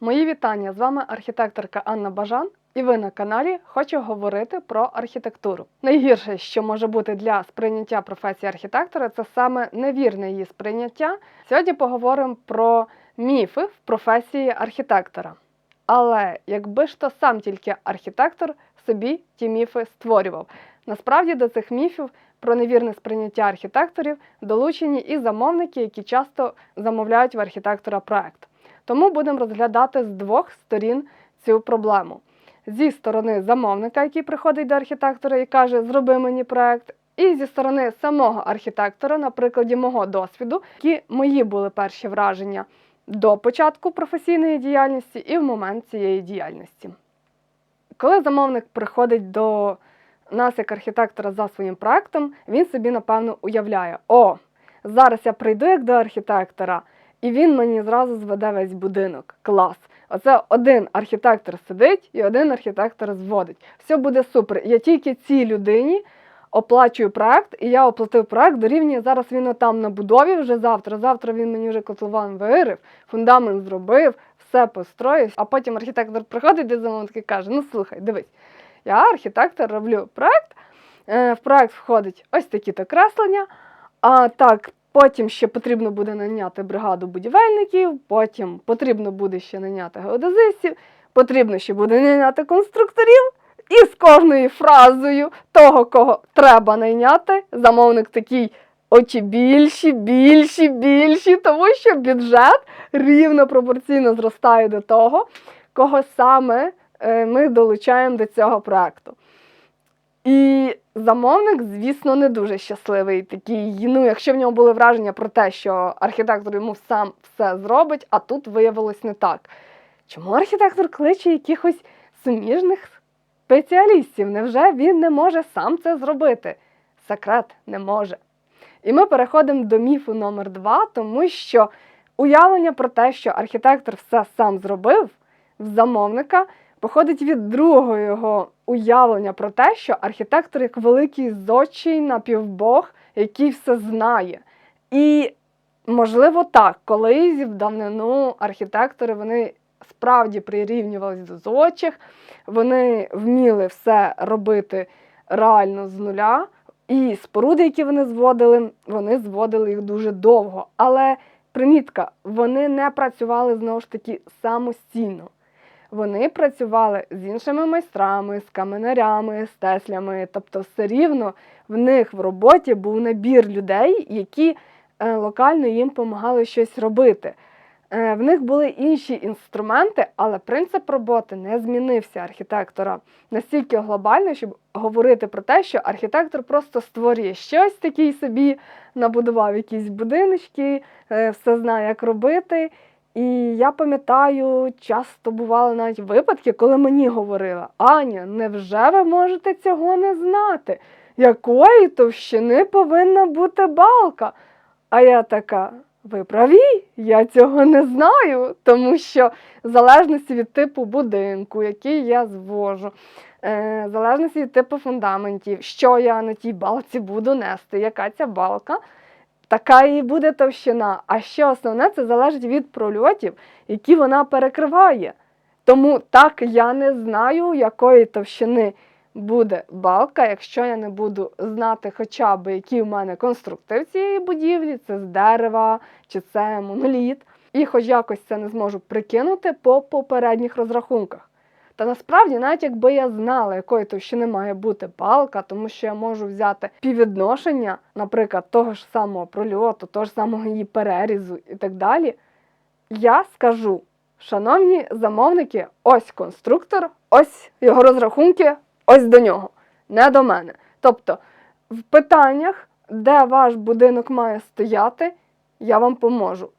Мої вітання! З вами архітекторка Анна Бажан, і ви на каналі Хочу говорити про архітектуру. Найгірше, що може бути для сприйняття професії архітектора, це саме невірне її сприйняття. Сьогодні поговоримо про міфи в професії архітектора. Але якби ж то сам тільки архітектор собі ті міфи створював. Насправді до цих міфів про невірне сприйняття архітекторів долучені і замовники, які часто замовляють в архітектора проект. Тому будемо розглядати з двох сторін цю проблему. Зі сторони замовника, який приходить до архітектора і каже, зроби мені проект, і зі сторони самого архітектора, на прикладі мого досвіду, які мої були перші враження до початку професійної діяльності і в момент цієї діяльності. Коли замовник приходить до нас як архітектора за своїм проектом, він собі, напевно, уявляє: о, зараз я прийду як до архітектора, і він мені зразу зведе весь будинок. Клас. Оце один архітектор сидить і один архітектор зводить. Все буде супер. Я тільки цій людині оплачую проект, і я оплатив проект дорівнює. Зараз він там на будові вже завтра. Завтра він мені вже котлован вирив, фундамент зробив, все построїв. А потім архітектор приходить до замовника і каже: Ну слухай, дивись, я архітектор роблю проект. е, В проект входить ось такі-то креслення. А так, потім ще потрібно буде наняти бригаду будівельників, потім потрібно буде ще наняти геодезистів, потрібно ще буде наняти конструкторів. І з кожною фразою того, кого треба найняти, замовник такий очі більші, більші, більші, тому що бюджет рівно пропорційно зростає до того, кого саме е, ми долучаємо до цього проекту. І замовник, звісно, не дуже щасливий. Такий, ну, якщо в нього були враження про те, що архітектор йому сам все зробить, а тут виявилось не так. Чому архітектор кличе якихось суміжних спеціалістів? Невже він не може сам це зробити? Секрет не може. І ми переходимо до міфу номер два, тому що уявлення про те, що архітектор все сам зробив в замовника, походить від другого його уявлення про те, що архітектор як великий зодчий напівбог, який все знає. І, можливо, так, колись в давнину архітектори вони справді прирівнювалися до зодчих, вони вміли все робити реально з нуля. І споруди, які вони зводили, вони зводили їх дуже довго. Але примітка, вони не працювали знову ж таки самостійно. Вони працювали з іншими майстрами, з каменарями, з теслями. Тобто, все рівно в них в роботі був набір людей, які е, локально їм допомагали щось робити. Е, в них були інші інструменти, але принцип роботи не змінився архітектора настільки глобально, щоб говорити про те, що архітектор просто створює щось такий собі, набудував якісь будиночки, е, все знає, як робити. І я пам'ятаю, часто бували навіть випадки, коли мені говорили, Аня, невже ви можете цього не знати? Якої товщини повинна бути балка? А я така. Ви праві, я цього не знаю, тому що в залежності від типу будинку, який я звожу, е, залежності від типу фундаментів, що я на тій балці буду нести, яка ця балка, така і буде товщина. А ще основне це залежить від прольотів, які вона перекриває. Тому так я не знаю, якої товщини буде балка, якщо я не буду знати хоча б, який в мене конструктив цієї будівлі, це з дерева чи це моноліт, і хоч якось це не зможу прикинути по попередніх розрахунках. Та насправді, навіть якби я знала, якої товщини має бути балка, тому що я можу взяти піввідношення, наприклад, того ж самого прольоту, того ж самого її перерізу і так далі, я скажу, шановні замовники, ось конструктор, ось його розрахунки, ось до нього, не до мене. Тобто, в питаннях, де ваш будинок має стояти, я вам поможу.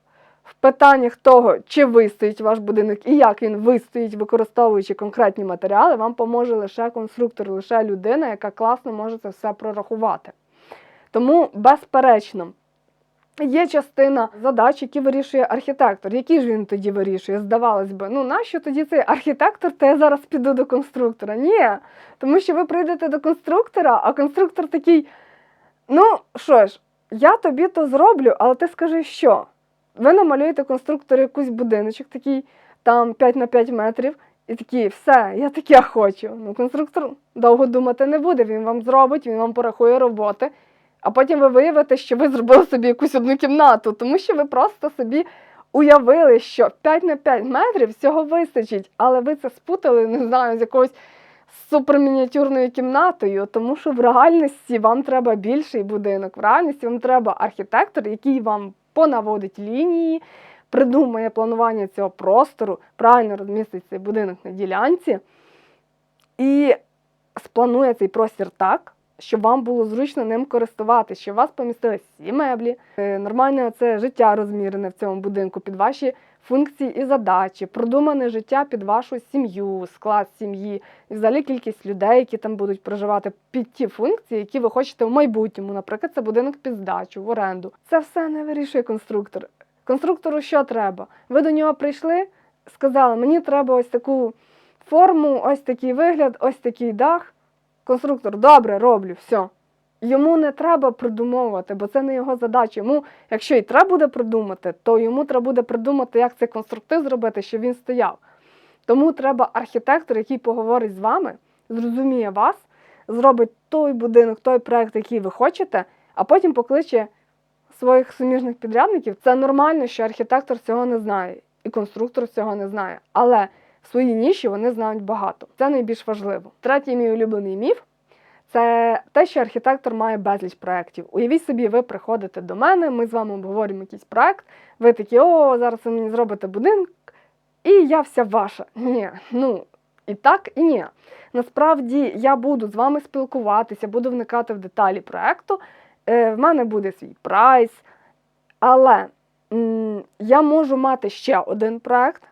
В питаннях того, чи вистоїть ваш будинок і як він вистоїть, використовуючи конкретні матеріали, вам поможе лише конструктор, лише людина, яка класно може це все прорахувати. Тому, безперечно, є частина задач, які вирішує архітектор. Які ж він тоді вирішує? Здавалось би, ну нащо тоді цей архітектор, то я зараз піду до конструктора? Ні, тому що ви прийдете до конструктора, а конструктор такий: ну що ж, я тобі то зроблю, але ти скажи, що? Ви намалюєте конструктору якийсь будиночок такий, там 5 на 5 метрів, і такі, все, я таке хочу. Ну, конструктор довго думати не буде, він вам зробить, він вам порахує роботи. А потім ви виявите, що ви зробили собі якусь одну кімнату, тому що ви просто собі уявили, що 5 на 5 метрів всього вистачить, але ви це спутали, не знаю, з якоюсь супермініатюрною кімнатою, тому що в реальності вам треба більший будинок. В реальності вам треба архітектор, який вам понаводить лінії, придумає планування цього простору, правильно розмістить цей будинок на ділянці. І спланує цей простір так, щоб вам було зручно ним користуватися, щоб у вас помістили всі меблі, е, нормальне це життя розмірене в цьому будинку під ваші функції і задачі, продумане життя під вашу сім'ю, склад сім'ї, і взагалі кількість людей, які там будуть проживати під ті функції, які ви хочете в майбутньому. Наприклад, це будинок під здачу, в оренду. Це все не вирішує конструктор. Конструктору що треба? Ви до нього прийшли, сказали, мені треба ось таку форму, ось такий вигляд, ось такий дах. Конструктор, добре, роблю, все. Йому не треба придумовувати, бо це не його задача. Йому, якщо і треба буде придумати, то йому треба буде придумати, як цей конструктив зробити, щоб він стояв. Тому треба архітектор, який поговорить з вами, зрозуміє вас, зробить той будинок, той проект, який ви хочете, а потім покличе своїх суміжних підрядників. Це нормально, що архітектор цього не знає, і конструктор цього не знає. Але в своїй ніші вони знають багато. Це найбільш важливо. Третій мій улюблений міф це те, що архітектор має безліч проєктів. Уявіть собі, ви приходите до мене, ми з вами обговорюємо якийсь проєкт, ви такі, о, зараз ви мені зробите будинок, і я вся ваша. Ні, ну і так, і ні. Насправді я буду з вами спілкуватися, буду вникати в деталі проєкту. Е, в мене буде свій прайс, але я можу мати ще один проєкт,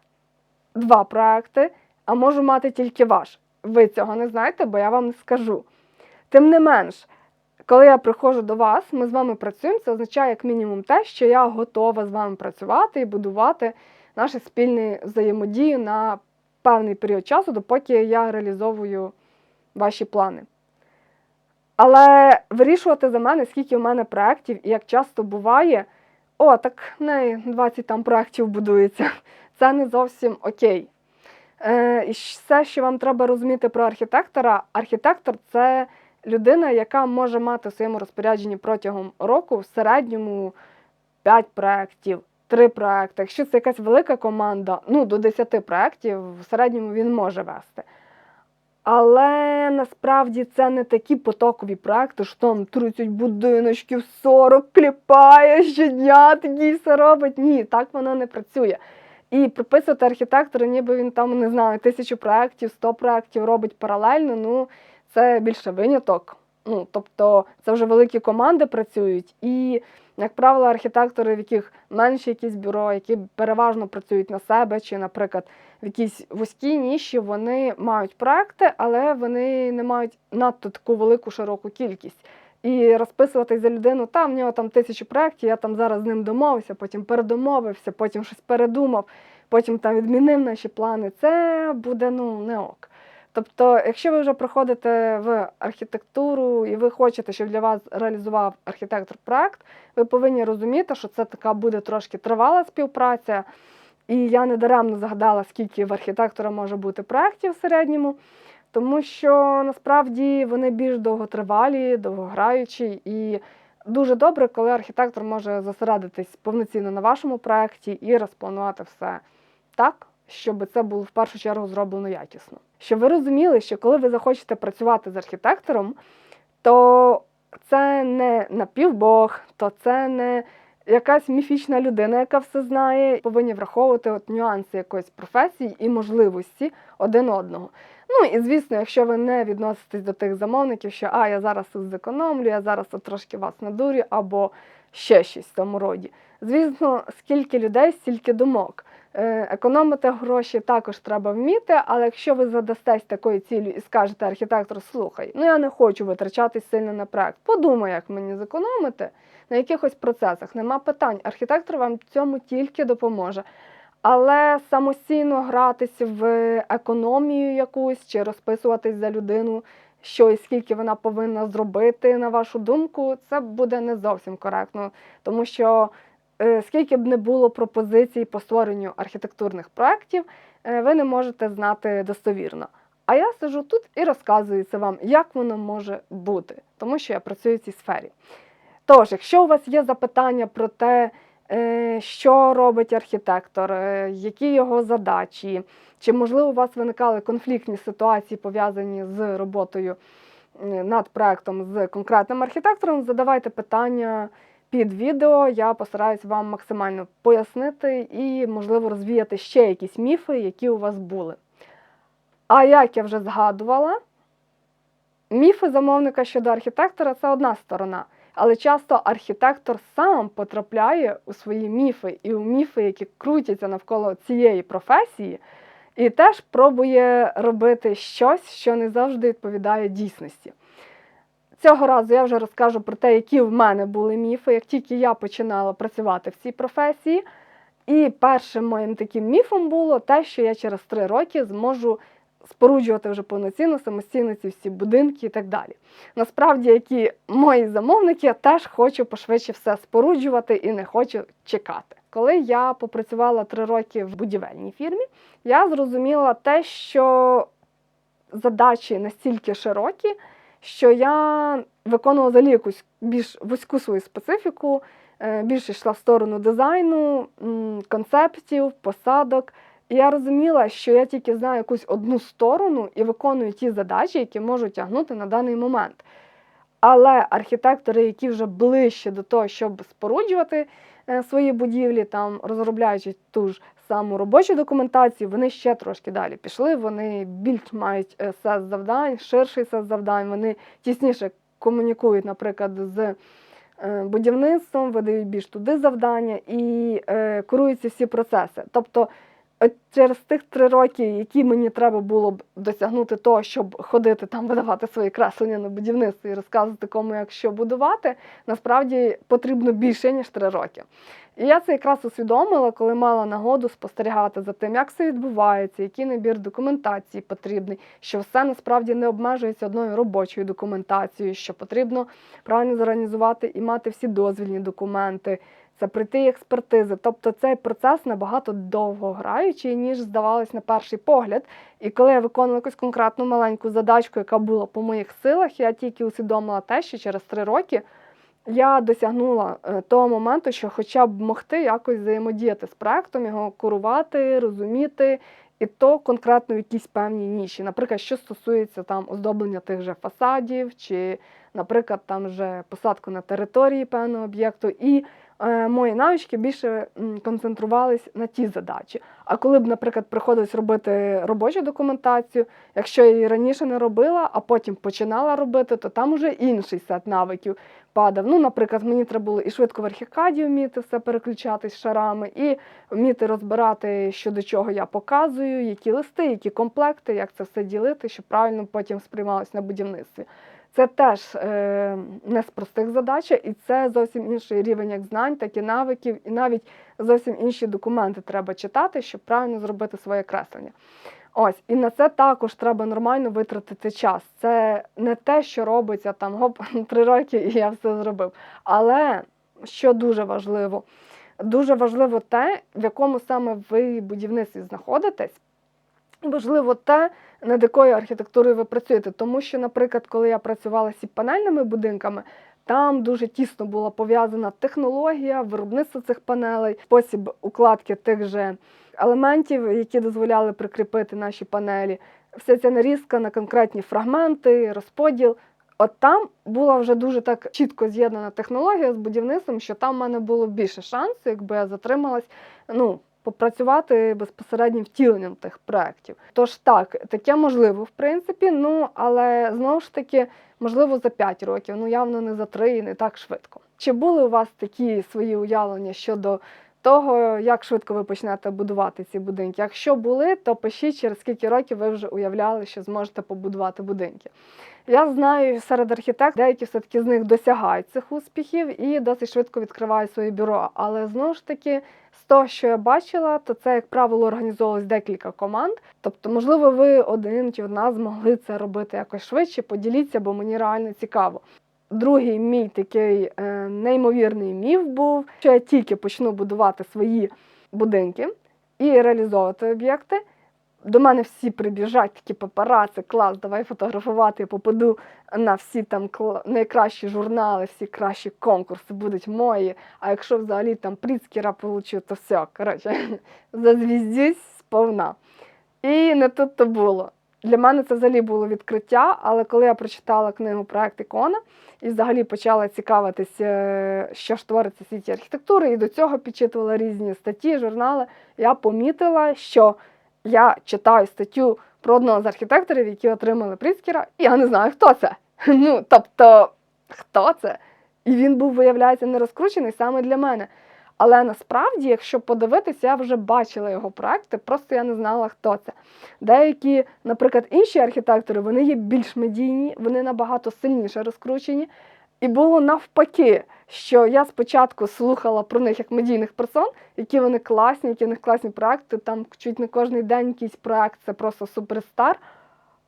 два проекти, а можу мати тільки ваш. Ви цього не знаєте, бо я вам не скажу. Тим не менш, коли я приходжу до вас, ми з вами працюємо, це означає як мінімум те, що я готова з вами працювати і будувати наші спільні взаємодії на певний період часу, допоки я реалізовую ваші плани. Але вирішувати за мене, скільки в мене проєктів і як часто буває, о, так в неї 20 там проєктів будується. Це не зовсім окей. Е, і все, що вам треба розуміти про архітектора, архітектор це людина, яка може мати в своєму розпорядженні протягом року в середньому 5 проєктів, 3 проекти. Якщо це якась велика команда, ну до 10 проєктів в середньому він може вести. Але насправді це не такі потокові проекти, що там 30 будиночків, 40 кліпає щодня, тоді все робить. Ні, так воно не працює. І приписувати архітектору, ніби він там, не знаю, тисячу проєктів, 100 проєктів робить паралельно, ну це більше виняток. Ну, тобто це вже великі команди працюють, і, як правило, архітектори, в яких менше якісь бюро, які переважно працюють на себе, чи, наприклад, в якійсь вузькій ніші, вони мають проекти, але вони не мають надто таку велику широку кількість. І розписуватись за людину, там в нього там тисячу проєктів, я там зараз з ним домовився, потім передомовився, потім щось передумав, потім там відмінив наші плани. Це буде ну не ок. Тобто, якщо ви вже приходите в архітектуру і ви хочете, щоб для вас реалізував архітектор проект, ви повинні розуміти, що це така буде трошки тривала співпраця. І я не даремно згадала, скільки в архітектора може бути проєктів в середньому, тому що насправді вони більш довготривалі, довгограючі, і дуже добре, коли архітектор може зосередитись повноцінно на вашому проєкті і розпланувати все так, щоб це було в першу чергу зроблено якісно. Щоб ви розуміли, що коли ви захочете працювати з архітектором, то це не напівбог, то це не якась міфічна людина, яка все знає, повинні враховувати от нюанси якоїсь професії і можливості один одного. Ну і звісно, якщо ви не відноситесь до тих замовників, що а я зараз тут зекономлю, я зараз тут трошки вас надурю, або ще щось в тому роді. Звісно, скільки людей, стільки думок. Е, Економити гроші також треба вміти, але якщо ви задастесь такою ціллю і скажете архітектору, слухай, ну я не хочу витрачатись сильно на проект, подумай, як мені зекономити на якихось процесах. Нема питань. Архітектор вам цьому тільки допоможе. Але самостійно гратись в економію якусь чи розписуватись за людину, що і скільки вона повинна зробити, на вашу думку, це буде не зовсім коректно, тому що скільки б не було пропозицій по створенню архітектурних проєктів, е, ви не можете знати достовірно. А я сижу тут і розказую це вам, як воно може бути, тому що я працюю в цій сфері. Тож, якщо у вас є запитання про те, е, що робить архітектор, е, які його задачі, чи, можливо, у вас виникали конфліктні ситуації, пов'язані з роботою е, над проектом з конкретним архітектором, задавайте питання під відео. Я постараюсь вам максимально пояснити і, можливо, розвіяти ще якісь міфи, які у вас були. А як я вже згадувала, міфи замовника щодо архітектора це одна сторона. Але часто архітектор сам потрапляє у свої міфи і у міфи, які крутяться навколо цієї професії, і теж пробує робити щось, що не завжди відповідає дійсності. Цього разу я вже розкажу про те, які в мене були міфи, як тільки я починала працювати в цій професії. І першим моїм таким міфом було те, що я через три роки зможу споруджувати вже повноцінно, самостійно ці всі будинки і так далі. Насправді, які мої замовники, я теж хочу пошвидше все споруджувати і не хочу чекати. Коли я попрацювала три роки в будівельній фірмі, я зрозуміла те, що задачі настільки широкі, що я виконувала взагалі якусь більш вузьку свою специфіку, е, більше йшла в сторону дизайну, концептів, посадок. І я розуміла, що я тільки знаю якусь одну сторону і виконую ті задачі, які можу тягнути на даний момент. Але архітектори, які вже ближче до того, щоб споруджувати свої будівлі, там розробляючи ту ж саму робочу документацію, вони ще трошки далі пішли. Вони більш мають е, сет завдань, ширший сет завдань. Вони тісніше комунікують, наприклад, з е, будівництвом, видають більш туди завдання і е, керуються всі процеси. Тобто От через тих три роки, які мені треба було б досягнути того, щоб ходити там, видавати свої креслення на будівництво і розказувати кому, як що будувати, насправді потрібно більше, ніж три роки. І я це якраз усвідомила, коли мала нагоду спостерігати за тим, як це відбувається, який набір документації потрібний, що все насправді не обмежується одною робочою документацією, що потрібно правильно зорганізувати і мати всі дозвільні документи це пройти експертизи. Тобто цей процес набагато довгограючий, ніж здавалось на перший погляд. І коли я виконувала якусь конкретну маленьку задачку, яка була по моїх силах, я тільки усвідомила те, що через три роки я досягнула е, того моменту, що хоча б могти якось взаємодіяти з проектом, його курувати, розуміти. І то конкретно в якійсь певній ніші, наприклад, що стосується там оздоблення тих же фасадів, чи, наприклад, там вже посадку на території певного об'єкту, і мої навички більше м, концентрувались на ті задачі. А коли б, наприклад, приходилось робити робочу документацію, якщо я її раніше не робила, а потім починала робити, то там уже інший сет навиків падав. Ну, наприклад, мені треба було і швидко в архікаді вміти все переключатись шарами, і вміти розбирати, що до чого я показую, які листи, які комплекти, як це все ділити, щоб правильно потім сприймалось на будівництві. Це теж е, не з простих задач, і це зовсім інший рівень як знань, так і навиків, і навіть зовсім інші документи треба читати, щоб правильно зробити своє креслення. Ось, і на це також треба нормально витратити час. Це не те, що робиться там гоп, три роки, і я все зробив. Але що дуже важливо, дуже важливо те, в якому саме ви будівництві знаходитесь. І важливо те, над якою архітектурою ви працюєте. Тому що, наприклад, коли я працювала з панельними будинками, там дуже тісно була пов'язана технологія, виробництво цих панелей, спосіб укладки тих же елементів, які дозволяли прикріпити наші панелі. Вся ця нарізка на конкретні фрагменти, розподіл. От там була вже дуже так чітко з'єднана технологія з будівництвом, що там в мене було більше шансу, якби я затрималась. Ну, попрацювати безпосереднім втіленням тих проєктів. Тож так, таке можливо, в принципі, ну але знову ж таки, можливо, за 5 років, ну явно не за 3 і не так швидко. Чи були у вас такі свої уявлення щодо того, як швидко ви почнете будувати ці будинки? Якщо були, то пишіть, через скільки років ви вже уявляли, що зможете побудувати будинки. Я знаю серед архітекторів, деякі все-таки з них досягають цих успіхів і досить швидко відкривають своє бюро. Але знову ж таки, з того, що я бачила, то це, як правило, організовувалось декілька команд. Тобто, можливо, ви один чи одна змогли це робити якось швидше, поділіться, бо мені реально цікаво. Другий мій такий е, неймовірний міф був, що я тільки почну будувати свої будинки і реалізовувати об'єкти. До мене всі прибіжать, такі папараци, клас, давай фотографувати, я попаду на всі там найкращі журнали, всі кращі конкурси будуть мої. А якщо взагалі там Пріцкера получу, то все, коротше, зазвіздюсь сповна. І не тут то було. Для мене це взагалі було відкриття, але коли я прочитала книгу Проект Ікона і взагалі почала цікавитися, е, що ж твориться в світі архітектури, і до цього підчитувала різні статті, журнали, я помітила, що я читаю статтю про одного з архітекторів, які отримали Пріцкера, і я не знаю, хто це. Ну, тобто, хто це? І він був, виявляється, не розкручений саме для мене. Але насправді, якщо подивитися, я вже бачила його проекти, просто я не знала, хто це. Деякі, наприклад, інші архітектори, вони є більш медійні, вони набагато сильніше розкручені. І було навпаки, що я спочатку слухала про них як медійних персон, які вони класні, які в них класні проекти. Там чуть не кожен день якийсь проект, це просто суперстар.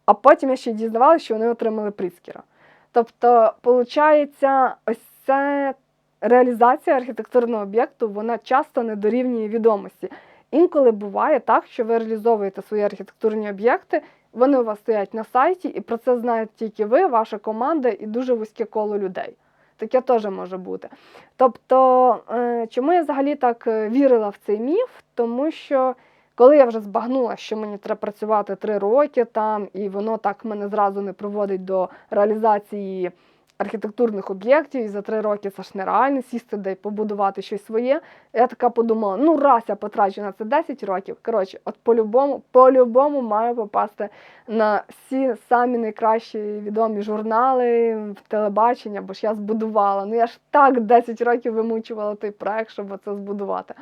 А потім я ще дізнавалася, що вони отримали Пріцкера. Тобто, виходить, ось це реалізація архітектурного об'єкту, вона часто не дорівнює відомості. Інколи буває так, що ви реалізовуєте свої архітектурні об'єкти, вони у вас стоять на сайті, і про це знають тільки ви, ваша команда і дуже вузьке коло людей. Таке теж може бути. Тобто, е, чому я взагалі так е, вірила в цей міф? Тому що коли я вже збагнула, що мені треба працювати три роки там, і воно так мене зразу не проводить до реалізації архітектурних об'єктів, і за три роки це ж нереально сісти де побудувати щось своє. Я така подумала: ну раз я потрачу на це 10 років. Коротше, от по-любому, по-любому маю попасти на всі самі найкращі відомі журнали в телебачення, бо ж я збудувала. Ну я ж так 10 років вимучувала той проект, щоб це збудувати.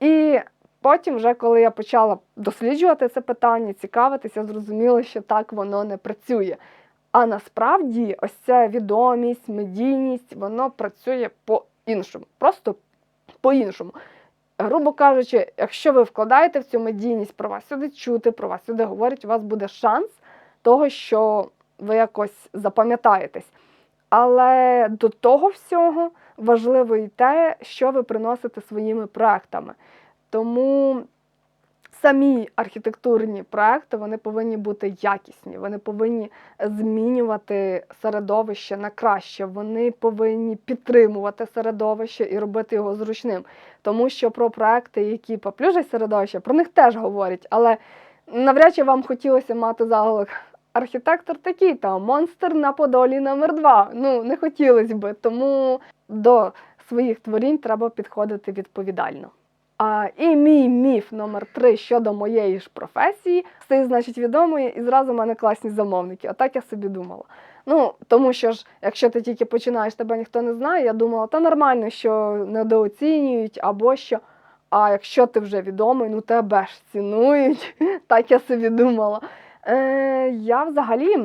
І потім, вже коли я почала досліджувати це питання, цікавитися, зрозуміло, що так воно не працює. А насправді ось ця відомість, медійність, воно працює по-іншому. Просто по-іншому. Грубо кажучи, якщо ви вкладаєте в цю медійність, про вас сюди чути, про вас сюди говорять, у вас буде шанс того, що ви якось запам'ятаєтесь. Але до того всього важливо і те, що ви приносите своїми проектами. Тому самі архітектурні проекти вони повинні бути якісні, вони повинні змінювати середовище на краще, вони повинні підтримувати середовище і робити його зручним. Тому що про проекти, які поплюжать середовище, про них теж говорять, але навряд чи вам хотілося мати заголовок. Архітектор такий там монстр на Подолі номер 2 Ну, не хотілося би, тому до своїх творінь треба підходити відповідально. А, і мій міф номер три щодо моєї ж професії стає, значить, відомою, і зразу в мене класні замовники. Отак я собі думала. Ну, тому що ж, якщо ти тільки починаєш, тебе ніхто не знає, я думала, та нормально, що недооцінюють або що. А якщо ти вже відомий, ну тебе ж цінують. Так я собі думала. Е, Я взагалі,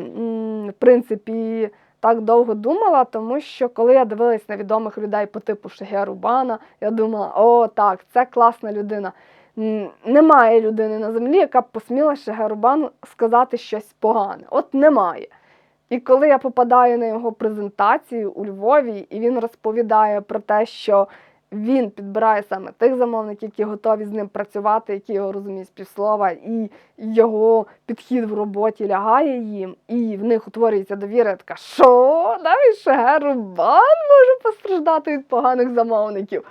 в принципі, так довго думала, тому що коли я дивилась на відомих людей по типу Шегеру Бана, я думала, о, так, це класна людина. Немає людини на землі, яка б посміла Шегеру Бану сказати щось погане. От немає. І коли я попадаю на його презентацію у Львові, і він розповідає про те, що він підбирає саме тих замовників, які готові з ним працювати, які його розуміють з півслова, і його підхід в роботі лягає їм, і в них утворюється довіра. Така, що навіть Шегерубан може постраждати від поганих замовників.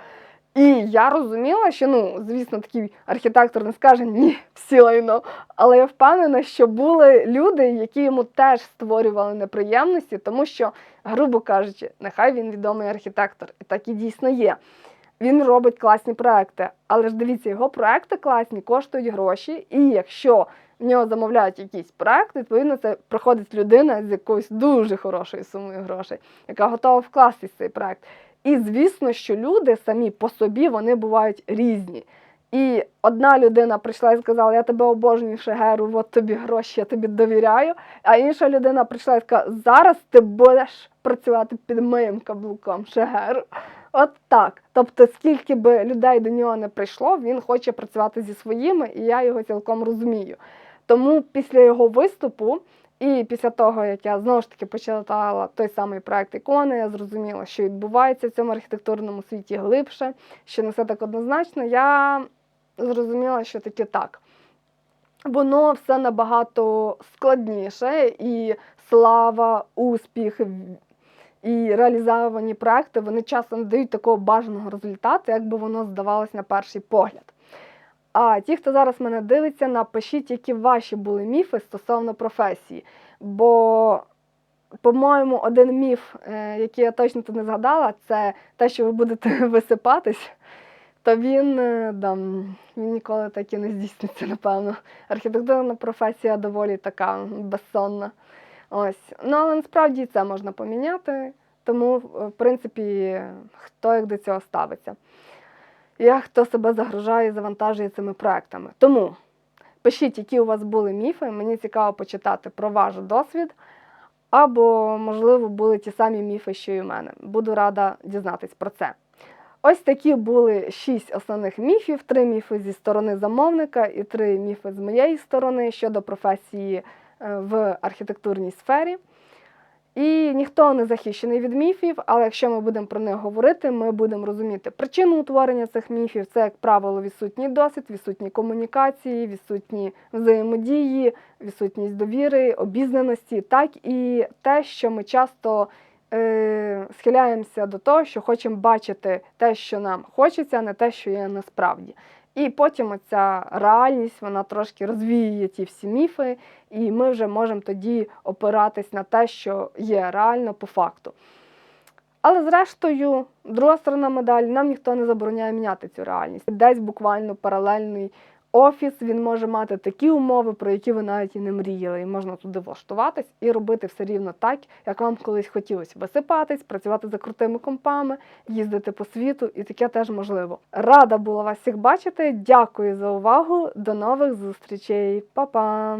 І я розуміла, що ну, звісно, такий архітектор не скаже ні, всі лайно. Але я впевнена, що були люди, які йому теж створювали неприємності, тому що, грубо кажучи, нехай він відомий архітектор, і так і дійсно є. Він робить класні проекти, але ж дивіться, його проекти класні, коштують гроші, і якщо в нього замовляють якийсь проект, відповідно, це проходить людина з якоюсь дуже хорошою сумою грошей, яка готова вкластись в цей проект. І звісно, що люди самі по собі вони бувають різні. І одна людина прийшла і сказала, я тебе обожнюю, Шегеру, от тобі гроші, я тобі довіряю. А інша людина прийшла і сказала, зараз ти будеш працювати під моїм каблуком, Шегеру. От так. Тобто, скільки би людей до нього не прийшло, він хоче працювати зі своїми, і я його цілком розумію. Тому після його виступу І після того, як я знову ж таки почитала той самий проект ікони, я зрозуміла, що відбувається в цьому архітектурному світі глибше, що не все так однозначно, я зрозуміла, що таки так. Воно все набагато складніше, і слава, успіх і реалізовані проекти вони часто не дають такого бажаного результату, як би воно здавалось на перший погляд. А ті, хто зараз мене дивиться, напишіть, які ваші були міфи стосовно професії. Бо, по-моєму, один міф, е, який я точно тут не згадала, це те, що ви будете висипатись, то він, е, да, він ніколи так і не здійсниться, напевно. Архітектурна професія доволі така безсонна. Ось. Ну, але насправді це можна поміняти, тому, в принципі, хто як до цього ставиться як хто себе загружає і завантажує цими проектами. Тому пишіть, які у вас були міфи. Мені цікаво почитати про ваш досвід. Або, можливо, були ті самі міфи, що і у мене. Буду рада дізнатись про це. Ось такі були шість основних міфів: три міфи зі сторони замовника і три міфи з моєї сторони щодо професії в архітектурній сфері. І ніхто не захищений від міфів, але якщо ми будемо про них говорити, ми будемо розуміти причину утворення цих міфів. Це, як правило, відсутній досвід, відсутні комунікації, відсутні взаємодії, відсутність довіри, обізнаності, так і те, що ми часто е, схиляємося до того, що хочемо бачити те, що нам хочеться, а не те, що є насправді. І потім оця реальність вона трошки розвіює ті всі міфи, і ми вже можемо тоді опиратись на те, що є реально по факту. Але зрештою, друга сторона медалі, нам ніхто не забороняє міняти цю реальність. Десь буквально паралельний офіс він може мати такі умови, про які ви навіть і не мріяли. І можна туди влаштуватись і робити все рівно так, як вам колись хотілося висипатись, працювати за крутими компами, їздити по світу, і таке теж можливо. Рада була вас всіх бачити. Дякую за увагу. До нових зустрічей. Па-па!